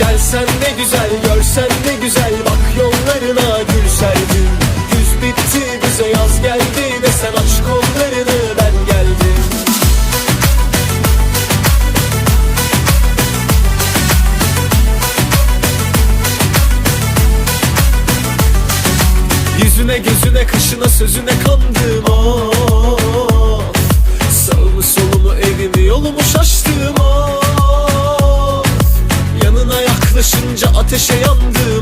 Gelsen ne güzel görsen ne güzel. Bak yollarına gül serdim Güz bitti bize yaz geldi Desen aç kollarını ben geldim. Yüzüne gözüne kaşına sözüne kandım of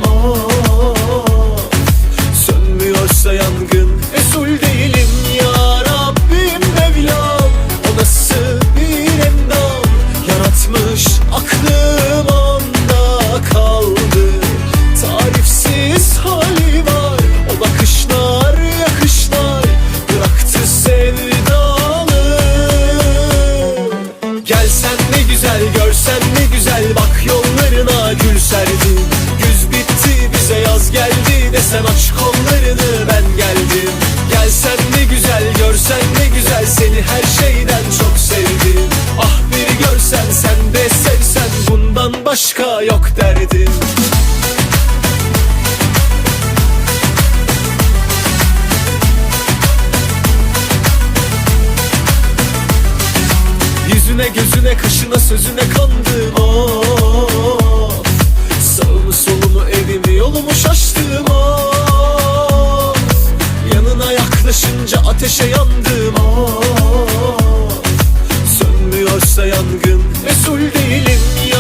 of. Sönmüyorsa yangın Resul değilim ya Rabbim Mevlam. O nasıl bir endam? Yaratmış aklım onda kaldı. Tarifsiz hali var. O bakışlar yakışlar Bıraktı sevdalı. Gelsen Desen aç kollarını ben geldim. Gelsen ne güzel görsen ne güzel. Seni her şeyden çok sevdim. Ah bir görsen sen de sevsen. Bundan başka yok derdim. Yüzüne gözüne kaşına sözüne kandım yaklaşınca ateşe yandım of Sönmüyorsa yangın Resul değilim ya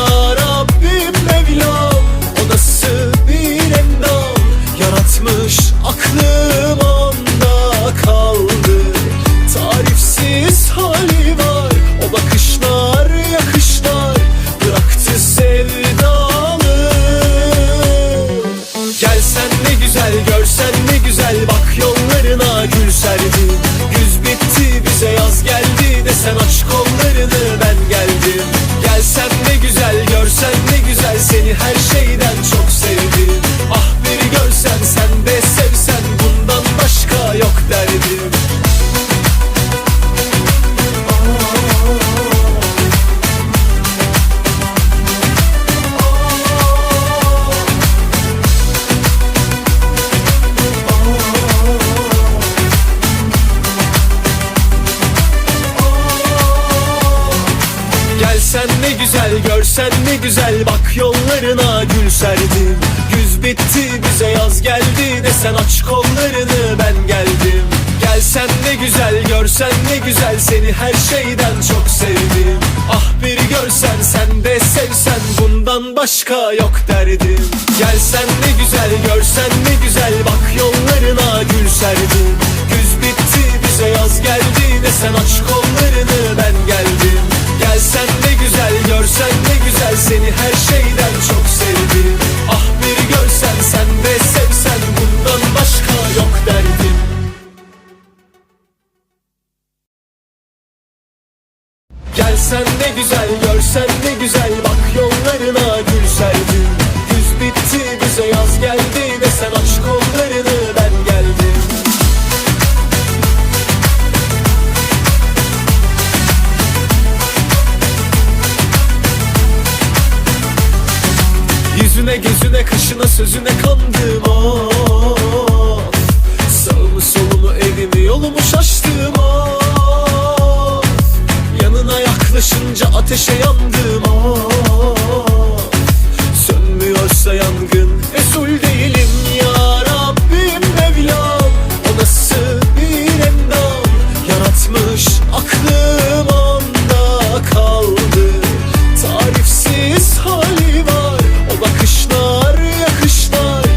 ne güzel görsen ne güzel. Bak yollarına gül serdim Güz bitti bize yaz geldi Desen aç kollarını ben geldim. Gelsen ne güzel görsen ne güzel. Seni her şeyden çok sevdim. Ah bir görsen sen de sevsen. Bundan başka yok derdim. Gelsen ne güzel görsen ne güzel. Bak yollarına gül serdim Güz bitti bize yaz geldi Desen aç kollarını Gelsen ne güzel görsen ne güzel. Bak yollarına gül serdim Güz bitti bize yaz geldi Desen aç kollarını ben geldim. Yüzüne gözüne kaşına sözüne kandım of Sağımı solumu evimi yolumu şaştım of